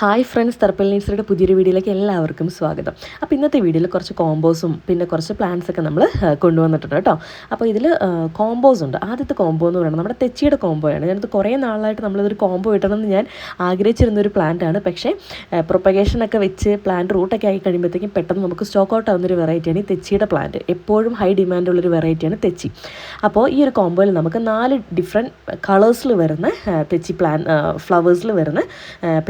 Hi friends തർപ്പൽ നേഴ്സറിയുടെ പുതിയൊരു വീഡിയോയിലേക്ക് എല്ലാവർക്കും സ്വാഗതം. അപ്പോൾ ഇന്നത്തെ വീഡിയോയിൽ കുറച്ച് കോമ്പോസും പിന്നെ കുറച്ച് പ്ലാന്റ്സ് ഒക്കെ നമ്മൾ കൊണ്ടുവന്നിട്ടുണ്ട് കേട്ടോ. അപ്പോൾ ഇതിൽ കോമ്പോസ് ഉണ്ട്. ആദ്യത്തെ കോമ്പോ എന്ന് പറയുന്നത് നമ്മുടെ തെച്ചിയുടെ കോമ്പോയാണ് ഞാനത് കുറേ നാളായിട്ട് നമ്മളിതൊരു കോമ്പോ ഇടണമെന്ന് ഞാൻ ആഗ്രഹിച്ചിരുന്ന ഒരു പ്ലാന്റാണ് പക്ഷേ പ്രൊപ്പഗേഷനൊക്കെ വെച്ച് പ്ലാന്റ് റൂട്ടൊക്കെ ആയി കഴിയുമ്പോഴത്തേക്കും പെട്ടെന്ന് നമുക്ക് സ്റ്റോക്ക് ഔട്ട് ആവുന്ന ഒരു വെറൈറ്റിയാണ് ഈ തെച്ചിയുടെ പ്ലാന്റ് എപ്പോഴും ഹൈ ഡിമാൻഡ് ഉള്ളൊരു വെറൈറ്റിയാണ് തെച്ചി. അപ്പോൾ ഈ ഒരു കോമ്പോയിൽ നമുക്ക് നാല് ഡിഫറെന്റ് കളേഴ്സിൽ വരുന്ന തെച്ചി പ്ലാൻ ഫ്ലവേഴ്സിൽ വരുന്ന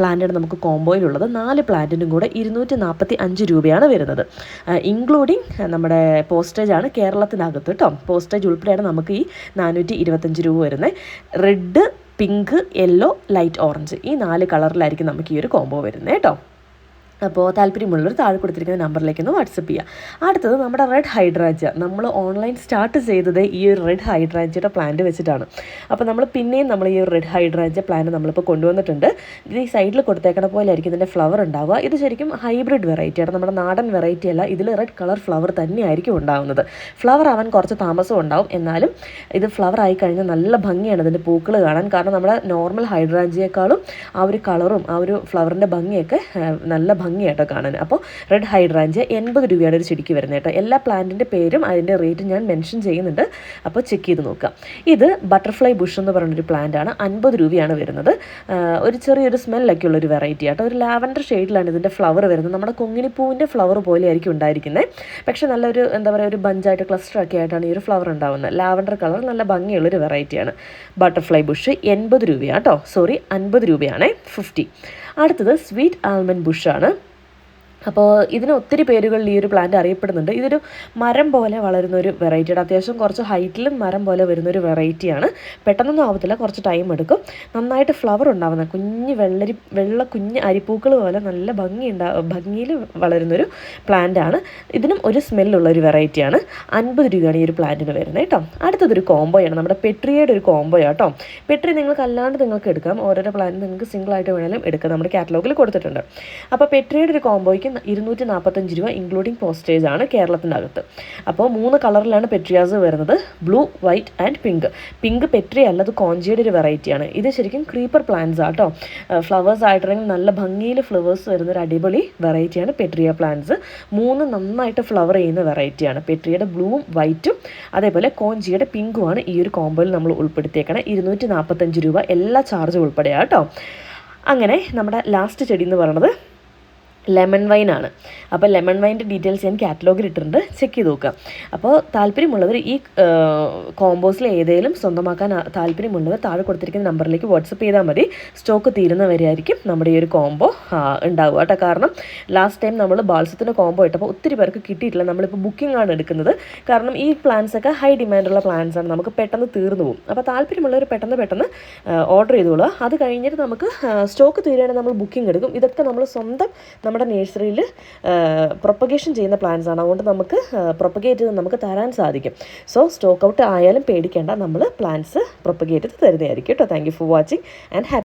പ്ലാന്റാണ് നമുക്ക് കോമ്പോയിലുള്ളത് നാല് പ്ലാന്റിനും കൂടെ ഇരുന്നൂറ്റി നാൽപ്പത്തി അഞ്ച് രൂപയാണ് വരുന്നത് ഇൻക്ലൂഡിങ് നമ്മുടെ പോസ്റ്റേജ് ആണ് കേരളത്തിനകത്ത് കേട്ടോ പോസ്റ്റേജ് ഉൾപ്പെടെയാണ് നമുക്ക് ഈ നാനൂറ്റി ഇരുപത്തഞ്ച് രൂപ വരുന്നത്. Red pink yellow light orange ഈ നാല് കളറിലായിരിക്കും നമുക്ക് ഈ ഒരു കോംബോ വരുന്നത് കേട്ടോ അപ്പോൾ താല്പര്യമുള്ളവർ താഴെ കൊടുത്തിരിക്കുന്ന നമ്പറിലേക്ക് ഒന്ന് വാട്സപ്പ് ചെയ്യുക അടുത്തത് നമ്മുടെ റെഡ് ഹൈഡ്രാജ നമ്മൾ ഓൺലൈൻ സ്റ്റാർട്ട് ചെയ്തത് ഈ ഒരു റെഡ് ഹൈഡ്രാജയുടെ പ്ലാന്റ് വെച്ചിട്ടാണ്. അപ്പോൾ നമ്മൾ പിന്നെയും നമ്മൾ ഈ ഒരു റെഡ് ഹൈഡ്രാജ പ്ലാന്റ് നമ്മളിപ്പോൾ കൊണ്ടുവന്നിട്ടുണ്ട്. ഇത് ഈ സൈഡിൽ കൊടുത്തേക്കണ പോലെ ആയിരിക്കും ഇതിന്റെ ഫ്ലവർ ഉണ്ടാവുക. ഇത് ശരിക്കും ഹൈബ്രിഡ് വെറൈറ്റിയാണ് നമ്മുടെ നാടൻ വെറൈറ്റി അല്ല ഇതിൽ റെഡ് കളർ ഫ്ലവർ തന്നെയായിരിക്കും ഉണ്ടാവുന്നത്. ഫ്ലവർ ആവാൻ കുറച്ച് താമസം ഉണ്ടാവും. എന്നാലും ഇത് ഫ്ലവർ ആയി കഴിഞ്ഞാൽ നല്ല ഭംഗിയാണ് ഇതിന്റെ പൂക്കൾ കാണാൻ. കാരണം നമ്മുടെ നോർമൽ ഹൈഡ്രാഞ്ചിയേക്കാളും ആ ഒരു കളറും ആ ഒരു ഫ്ലവറിന്റെ ഭംഗിയൊക്കെ നല്ല ഭംഗിയായിട്ടോ കാണാൻ അപ്പോൾ റെഡ് ഹൈഡ്രാഞ്ച് എൺപത് രൂപയാണ് ഒരു ചെടിക്ക് വരുന്നത് കേട്ടോ. എല്ലാ പ്ലാന്റിന്റെ പേരും അതിന്റെ റേറ്റും ഞാൻ മെൻഷൻ ചെയ്യുന്നുണ്ട്. അപ്പോൾ ചെക്ക് ചെയ്ത് നോക്കുക ഇത് ബട്ടർഫ്ലൈ ബുഷ് എന്ന് പറയുന്നൊരു പ്ലാന്റ് ആണ്. അൻപത് രൂപയാണ് വരുന്നത്. ഒരു ചെറിയൊരു സ്മെല്ലൊക്കെ ഉള്ളൊരു വെറൈറ്റി ആട്ടോ ഒരു ലാവൻഡർ ഷെയ്ഡിലാണ് ഇതിന്റെ ഫ്ലവർ വരുന്നത്. നമ്മുടെ കുങ്ങിനിപ്പൂവിന്റെ ഫ്ലവർ പോലെ ആയിരിക്കും ഉണ്ടായിരിക്കുന്നത് പക്ഷേ നല്ലൊരു എന്താ പറയുക ഒരു ബഞ്ചായിട്ട് ക്ലസ്റ്റർ ഒക്കെ ആയിട്ടാണ് ഈ ഒരു ഫ്ലവർ ഉണ്ടാവുന്നത് ലാവൻഡർ കളർ നല്ല ഭംഗിയുള്ളൊരു വെറൈറ്റിയാണ് ബട്ടർഫ്ലൈ ബുഷ് എൺപത് രൂപയാണ് കേട്ടോ. സോറി അൻപത് രൂപയാണ്. ഫിഫ്റ്റി അടുത്തത് സ്വീറ്റ് ആൽമണ്ട് ബുഷാണ് അപ്പോൾ ഇതിന് ഒത്തിരി പേരുകളിൽ ഈ ഒരു പ്ലാന്റ് അറിയപ്പെടുന്നുണ്ട്. ഇതൊരു മരം പോലെ വളരുന്ന ഒരു വെറൈറ്റിയാണ് അത്യാവശ്യം കുറച്ച് ഹൈറ്റിലും മരം പോലെ വരുന്ന ഒരു വെറൈറ്റിയാണ് പെട്ടെന്നൊന്നും ആവത്തില്ല. കുറച്ച് ടൈം എടുക്കും. നന്നായിട്ട് ഫ്ലവർ ഉണ്ടാവുന്ന കുഞ്ഞ് വെള്ളരി വെള്ള കുഞ്ഞ് അരിപ്പൂക്കൾ പോലെ നല്ല ഭംഗി ഉണ്ടാ ഭംഗിയിൽ വളരുന്നൊരു പ്ലാന്റ് ആണ്. ഇതിനും ഒരു സ്മെല്ലുള്ള ഒരു വെറൈറ്റിയാണ് അൻപത് രൂപയാണ് ഈ ഒരു പ്ലാന്റിന് വരുന്നത് കേട്ടോ. അടുത്തതൊരു കോംബോയാണ് നമ്മുടെ പെട്രിയയുടെ ഒരു കോംബോ കേട്ടോ. പെട്രി നിങ്ങൾക്ക് അല്ലാണ്ട് നിങ്ങൾക്ക് എടുക്കാം. ഓരോരോ പ്ലാന്റ് നിങ്ങൾക്ക് സിംഗിൾ ആയിട്ട് വേണമെങ്കിലും എടുക്കാം. നമ്മുടെ കാറ്റലോഗിൽ കൊടുത്തിട്ടുണ്ട്. അപ്പോൾ പെട്രിയുടെ ഒരു കോംബോയ്ക്ക് ഇരുന്നൂറ്റി നാൽപ്പത്തഞ്ച് രൂപ ഇൻക്ലൂഡിങ് പോസ്റ്റേജ് ആണ് കേരളത്തിന്റെ അകത്ത് അപ്പോൾ മൂന്ന് കളറിലാണ് പെട്രിയാസ് വരുന്നത്. Blue white and pink pink Petri അല്ല അത് കോഞ്ചിയുടെ ഒരു വെറൈറ്റിയാണ് ഇത് ശരിക്കും ക്രീപ്പർ പ്ലാന്റ്സ് ആട്ടോ ഫ്ലവേഴ്സ് ആയിട്ടുണ്ടെങ്കിൽ നല്ല ഭംഗിയിൽ ഫ്ലവേഴ്സ് വരുന്ന ഒരു അടിപൊളി വെറൈറ്റിയാണ് പെട്രിയ പ്ലാന്റ്സ് മൂന്ന് നന്നായിട്ട് ഫ്ലവർ ചെയ്യുന്ന വെറൈറ്റിയാണ് പെട്രിയുടെ ബ്ലൂവും വൈറ്റും അതേപോലെ കോഞ്ചിയുടെ പിങ്കുമാണ് ഈ ഒരു കോമ്പോയിൽ നമ്മൾ ഉൾപ്പെടുത്തിയേക്കണം. ഇരുന്നൂറ്റി നാൽപ്പത്തഞ്ച് രൂപ എല്ലാ ചാർജും ഉൾപ്പെടെയാട്ടോ അങ്ങനെ നമ്മുടെ ലാസ്റ്റ് ചെടി എന്ന് പറയുന്നത് ലെമൺ ആണ്. അപ്പോൾ ലെമൺ വൈന്റെ ഡീറ്റെയിൽസ് ഞാൻ കാറ്റലോഗിൽ ഇട്ടിട്ടുണ്ട്. ചെക്ക് ചെയ്ത് നോക്കുക. അപ്പോൾ താല്പര്യമുള്ളവർ ഈ കോമ്പോസിൽ ഏതെങ്കിലും സ്വന്തമാക്കാൻ താല്പര്യമുള്ളവർ താഴെ കൊടുത്തിരിക്കുന്ന നമ്പറിലേക്ക് വാട്സപ്പ് ചെയ്താൽ മതി. സ്റ്റോക്ക് തീരുന്നവരെയായിരിക്കും നമ്മുടെ ഈ ഒരു കോംബോ ഉണ്ടാവുക കേട്ടോ. കാരണം ലാസ്റ്റ് ടൈം നമ്മൾ ബാൾസത്തിന്റെ കോംബോ ഇട്ടപ്പോൾ ഒത്തിരി പേർക്ക് കിട്ടിയിട്ടില്ല. നമ്മളിപ്പോൾ ബുക്കിംഗ് ആണ് എടുക്കുന്നത്. കാരണം ഈ പ്ലാൻസൊക്കെ ഹൈ ഡിമാൻഡുള്ള പ്ലാൻസ് ആണ്. നമുക്ക് പെട്ടെന്ന് തീർന്നു പോകും. അപ്പോൾ താല്പര്യമുള്ളവർ പെട്ടെന്ന് പെട്ടെന്ന് ഓർഡർ ചെയ്തോളുക. അത് കഴിഞ്ഞിട്ട് നമുക്ക് സ്റ്റോക്ക് തീരുകയാണെങ്കിൽ നമ്മൾ ബുക്കിംഗ് എടുക്കും. ഇതൊക്കെ നമ്മൾ സ്വന്തം നമ്മുടെ നേഴ്സറിയിൽ പ്രൊപ്പഗേഷൻ ചെയ്യുന്ന പ്ലാന്റ്സ് ആണ്. അതുകൊണ്ട് നമുക്ക് പ്രൊപ്പഗേറ്റ് ചെയ്ത് നമുക്ക് തരാൻ സാധിക്കും. സോ സ്റ്റോക്ക് ഔട്ട് ആയാലും പേടിക്കേണ്ട. നമ്മൾ പ്ലാന്റ്സ് പ്രൊപ്പഗേറ്റ് ചെയ്ത് തരുന്നതായിരിക്കും കേട്ടോ. Thank you for watching and happy